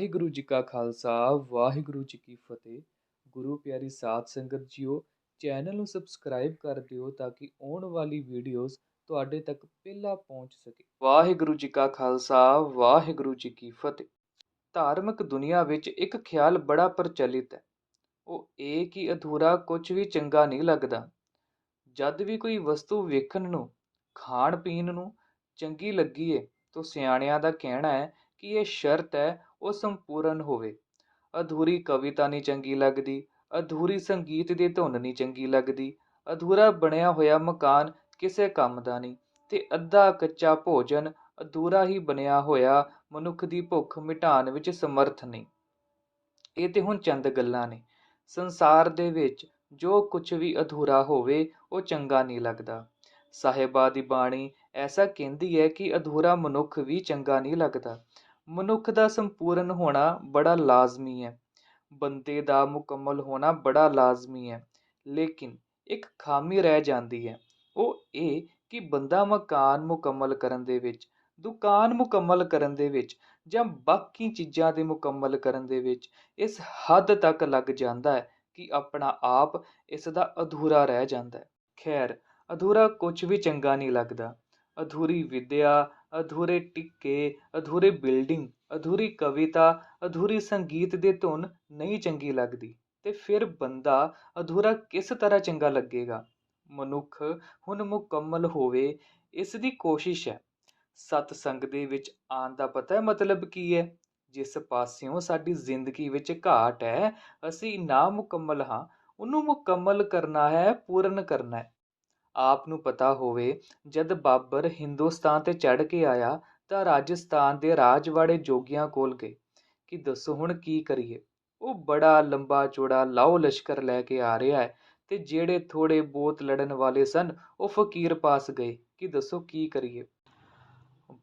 ਵਾਹਿਗੁਰੂ ਜੀ ਕਾ ਖਾਲਸਾ, ਵਾਹਿਗੁਰੂ ਜੀ ਕੀ ਫਤਿਹ। ਗੁਰੂ ਪਿਆਰੀ ਸਾਧ ਸੰਗਤ ਜੀਓ, ਚੈਨਲ ਨੂੰ ਸਬਸਕ੍ਰਾਈਬ ਕਰ ਦਿਓ ਤਾਂ ਕਿ ਆਉਣ ਵਾਲੀ ਵੀਡੀਓਜ਼ ਤੁਹਾਡੇ ਤੱਕ ਪਹਿਲਾਂ ਪਹੁੰਚ ਸਕੇ। ਵਾਹਿਗੁਰੂ ਜੀ ਕਾ ਖਾਲਸਾ, ਵਾਹਿਗੁਰੂ ਜੀ ਕੀ ਫਤਿਹ। ਧਾਰਮਿਕ ਦੁਨੀਆ ਵਿੱਚ ਇੱਕ ਖਿਆਲ ਬੜਾ ਪ੍ਰਚਲਿਤ ਹੈ। ਉਹ ਇਹ ਕਿ ਅਧੂਰਾ ਕੁਝ ਵੀ ਚੰਗਾ ਨਹੀਂ ਲੱਗਦਾ। ਜਦ ਵੀ ਕੋਈ ਵਸਤੂ ਵੇਖਣ ਨੂੰ ਖਾਣ ਪੀਣ ਨੂੰ ਚੰਗੀ ਲੱਗੀ ਏ, ਤਾਂ ਸਿਆਣਿਆਂ ਦਾ ਕਹਿਣਾ ਹੈ ਕਿ ਇਹ ਸ਼ਰਤ ਹੈ ਉਹ ਸੰਪੂਰਨ ਹੋਵੇ। ਅਧੂਰੀ ਕਵਿਤਾ ਨਹੀਂ ਚੰਗੀ ਲੱਗਦੀ, ਅਧੂਰੀ ਸੰਗੀਤ ਦੀ ਧੁਨ ਨਹੀਂ ਚੰਗੀ ਲੱਗਦੀ, ਅਧੂਰਾ ਬਣਿਆ ਹੋਇਆ ਮਕਾਨ ਕਿਸੇ ਕੰਮ ਦਾ ਨਹੀਂ, ਤੇ ਅੱਧਾ ਕੱਚਾ ਭੋਜਨ ਅਧੂਰਾ ਹੀ ਬਣਿਆ ਹੋਇਆ ਮਨੁੱਖ ਦੀ ਭੁੱਖ ਮਿਟਾਉਣ ਵਿੱਚ ਸਮਰਥ ਨਹੀਂ। ਇਹ ਤੇ ਹੁਣ ਚੰਦ ਗੱਲਾਂ ਨੇ। ਸੰਸਾਰ ਦੇ ਵਿੱਚ ਜੋ ਕੁਝ ਵੀ ਅਧੂਰਾ ਹੋਵੇ, ਉਹ ਚੰਗਾ ਨਹੀਂ ਲੱਗਦਾ। ਸਾਹਿਬਾ ਦੀ ਬਾਣੀ ਐਸਾ ਕਹਿੰਦੀ ਹੈ ਕਿ ਅਧੂਰਾ ਮਨੁੱਖ ਵੀ ਚੰਗਾ ਨਹੀਂ ਲੱਗਦਾ। ਮਨੁੱਖ ਦਾ ਸੰਪੂਰਨ ਹੋਣਾ ਬੜਾ ਲਾਜ਼ਮੀ ਹੈ। ਬੰਦੇ ਦਾ ਮੁਕੰਮਲ ਹੋਣਾ ਬੜਾ ਲਾਜ਼ਮੀ ਹੈ, ਲੇਕਿਨ ਇੱਕ ਖਾਮੀ ਰਹਿ ਜਾਂਦੀ ਹੈ। ਉਹ ਇਹ ਕਿ ਬੰਦਾ ਮਕਾਨ ਮੁਕੰਮਲ ਕਰਨ ਦੇ ਵਿੱਚ, ਦੁਕਾਨ ਮੁਕੰਮਲ ਕਰਨ ਦੇ ਵਿੱਚ ਜਾਂ ਬਾਕੀ ਚੀਜ਼ਾਂ ਦੇ ਮੁਕੰਮਲ ਕਰਨ ਦੇ ਵਿੱਚ ਇਸ ਹੱਦ ਤੱਕ ਲੱਗ ਜਾਂਦਾ ਹੈ ਕਿ ਆਪਣਾ ਆਪ ਇਸ ਦਾ ਅਧੂਰਾ ਰਹਿ ਜਾਂਦਾ ਹੈ। ਖੈਰ, ਅਧੂਰਾ ਕੁਝ ਵੀ ਚੰਗਾ ਨਹੀਂ ਲੱਗਦਾ। ਅਧੂਰੀ ਵਿਦਿਆ ਅਧੂਰੇ ਟਿੱਕੇ, ਅਧੂਰੇ ਬਿਲਡਿੰਗ, ਅਧੂਰੀ ਕਵਿਤਾ, ਅਧੂਰੀ ਸੰਗੀਤ ਦੇ ਧੁਨ ਨਹੀਂ ਚੰਗੀ ਲੱਗਦੀ। ਅਤੇ ਫਿਰ ਬੰਦਾ ਅਧੂਰਾ ਕਿਸ ਤਰ੍ਹਾਂ ਚੰਗਾ ਲੱਗੇਗਾ? ਮਨੁੱਖ ਹੁਣ ਮੁਕੰਮਲ ਹੋਵੇ, ਇਸ ਦੀ ਕੋਸ਼ਿਸ਼ ਹੈ। ਸਤਸੰਗ ਦੇ ਵਿੱਚ ਆਉਣ ਦਾ ਪਤਾ ਹੈ ਮਤਲਬ ਕੀ ਹੈ? ਜਿਸ ਪਾਸਿਓਂ ਸਾਡੀ ਜ਼ਿੰਦਗੀ ਵਿੱਚ ਘਾਟ ਹੈ, ਅਸੀਂ ਨਾ ਮੁਕੰਮਲ ਹਾਂ, ਉਹਨੂੰ ਮੁਕੰਮਲ ਕਰਨਾ ਹੈ, ਪੂਰਨ ਕਰਨਾ ਹੈ। ਆਪ ਨੂੰ ਪਤਾ ਹੋਵੇ, ਜਦ ਬਾਬਰ ਹਿੰਦੁਸਤਾਨ ਤੇ ਚੜ੍ਹ ਕੇ ਆਇਆ ਤਾਂ ਰਾਜਸਥਾਨ ਦੇ ਰਾਜਵਾੜੇ ਜੋਗੀਆਂ ਕੋਲ ਗਏ ਕਿ ਦੱਸੋ ਹੁਣ ਕੀ ਕਰੀਏ? ਉਹ ਬੜਾ ਲੰਬਾ ਚੌੜਾ ਲਾਓ ਲਸ਼ਕਰ ਲੈ ਕੇ ਆ ਰਿਹਾ ਹੈ ਤੇ ਜਿਹੜੇ ਥੋੜੇ ਬਹੁਤ ਲੜਨ ਵਾਲੇ ਸਨ, ਉਹ ਫਕੀਰ ਪਾਸ ਗਏ ਕਿ ਦੱਸੋ ਕੀ ਕਰੀਏ?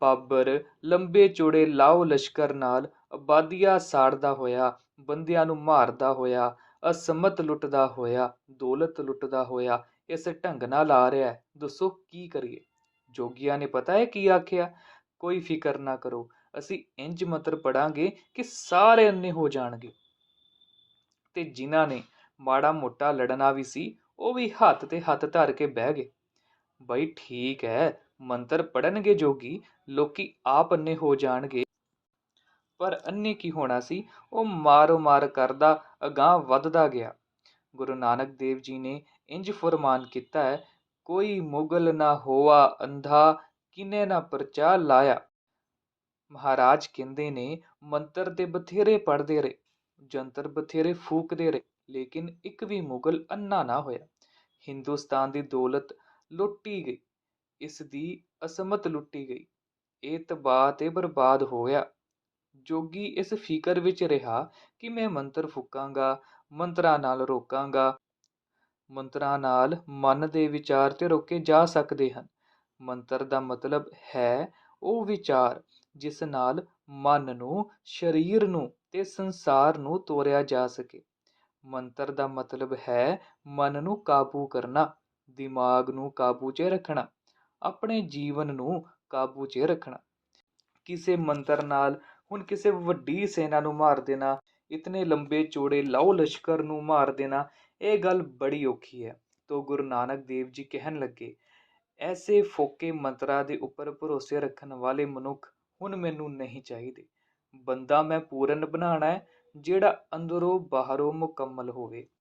ਬਾਬਰ ਲੰਬੇ ਚੌੜੇ ਲਾਓ ਲਸ਼ਕਰ ਨਾਲ ਆਬਾਦੀਆਂ ਸਾੜਦਾ ਹੋਇਆ, ਬੰਦਿਆਂ ਨੂੰ ਮਾਰਦਾ ਹੋਇਆ, ਅਸਮਤ ਲੁੱਟਦਾ ਹੋਇਆ, ਦੌਲਤ ਲੁੱਟਦਾ ਹੋਇਆ ਇਸ ਢੰਗ ਨਾਲ ਆ ਰਿਹਾ ਹੈ। ਦੱਸੋ ਕੀ ਕਰੀਏ? ਜੋਗੀਆਂ ਨੇ ਪਤਾ ਹੈ ਕੀ ਆਖਿਆ? ਕੋਈ ਫਿਕਰ ਨਾ ਕਰੋ, ਅਸੀਂ ਇੰਜ ਮੰਤਰ ਪੜਾਂਗੇ ਕਿ ਸਾਰੇ ਅੰਨੇ ਹੋ ਜਾਣਗੇ। ਤੇ ਜਿਨ੍ਹਾਂ ਨੇ ਮਾੜਾ ਮੋਟਾ ਲੜਨਾ ਵੀ ਸੀ, ਉਹ ਵੀ ਹੱਥ ਤੇ ਹੱਥ ਧਰ ਕੇ ਬਹਿ ਗਏ। ਬਈ ਠੀਕ ਹੈ, ਮੰਤਰ ਪੜਨਗੇ ਜੋਗੀ, ਲੋਕੀ ਆਪ ਅੰਨੇ ਹੋ ਜਾਣਗੇ। ਪਰ ਅੰਨੇ ਕੀ ਹੋਣਾ ਸੀ? ਉਹ ਮਾਰੋ ਮਾਰ ਕਰਦਾ, ਅਗਾਹ ਵੱਧਦਾ ਗਿਆ। ਗੁਰੂ ਨਾਨਕ ਦੇਵ ਜੀ ਨੇ ਇੰਜ ਫਰਮਾਨ ਕੀਤਾ ਹੈ, ਕੋਈ ਮੁਗਲ ਨਾ ਹੋਆ ਅੰਧਾ, ਕਿਨੇ ਨਾ ਪਰਚਾ ਲਾਇਆ। ਮਹਾਰਾਜ ਕਹਿੰਦੇ ਨੇ, ਮੰਤਰ ਤੇ ਬਥੇਰੇ ਪੜਦੇ ਰਹੇ, ਜੰਤਰ ਬਥੇਰੇ ਫੂਕਦੇ ਰਹੇ, ਲੇਕਿਨ ਇੱਕ ਵੀ ਮੁਗਲ ਅੰਨਾ ਨਾ ਹੋਇਆ। ਹਿੰਦੁਸਤਾਨ ਦੀ ਦੌਲਤ ਲੁੱਟੀ ਗਈ, ਇਸ ਦੀ ਅਸਮਤ ਲੁੱਟੀ ਗਈ। ਇਹ ਤਬਾਹ ਤੇ ਬਰਬਾਦ ਹੋ ਗਿਆ ਜੋਗੀ ਇਸ ਫਿਕਰ ਵਿੱਚ ਰਿਹਾ ਕਿ ਮੈਂ ਮੰਤਰ ਫੂਕਾਂਗਾ ਮੰਤਰਾਂ ਨਾਲ ਰੋਕਾਂਗਾ। ਮੰਤਰਾਂ ਨਾਲ ਮਨ ਦੇ ਵਿਚਾਰ ਤੇ ਰੋਕੇ ਜਾ ਸਕਦੇ ਹਨ। ਮੰਤਰ ਦਾ ਮਤਲਬ ਹੈ ਉਹ ਵਿਚਾਰ, ਜਿਸ ਨਾਲ ਮਨ ਨੂੰ, ਸਰੀਰ ਨੂੰ ਤੇ ਸੰਸਾਰ ਨੂੰ ਤੋੜਿਆ ਜਾ ਸਕੇ। ਮੰਤਰ ਦਾ ਮਤਲਬ ਹੈ ਮਨ ਨੂੰ ਕਾਬੂ ਕਰਨਾ, ਦਿਮਾਗ ਨੂੰ ਕਾਬੂ 'ਚ ਰੱਖਣਾ, ਆਪਣੇ ਜੀਵਨ ਨੂੰ ਕਾਬੂ 'ਚ ਰੱਖਣਾ। ਕਿਸੇ ਮੰਤਰ ਨਾਲ ਹੁਣ ਕਿਸੇ ਵੱਡੀ ਸੈਨਾ ਨੂੰ ਮਾਰ ਦੇਣਾ ਇਤਨੇ ਲੰਬੇ ਚੌੜੇ ਲਾਓ ਲਸ਼ਕਰ ਨੂੰ ਮਾਰ ਦੇਣਾ, ਇਹ ਗੱਲ ਬੜੀ ਔਖੀ ਹੈ। ਤੋ ਗੁਰੂ ਨਾਨਕ ਦੇਵ ਜੀ ਕਹਿਣ ਲੱਗੇ, ਐਸੇ ਫੋਕੇ ਮੰਤਰਾਂ ਦੇ ਉੱਪਰ ਭਰੋਸੇ ਰੱਖਣ ਵਾਲੇ ਮਨੁੱਖ ਹੁਣ ਮੈਨੂੰ ਨਹੀਂ ਚਾਹੀਦੇ। ਬੰਦਾ ਮੈਂ ਪੂਰਨ ਬਣਾਉਣਾ ਹੈ, ਜਿਹੜਾ ਅੰਦਰੋਂ ਬਾਹਰੋਂ ਮੁਕੰਮਲ ਹੋਵੇ।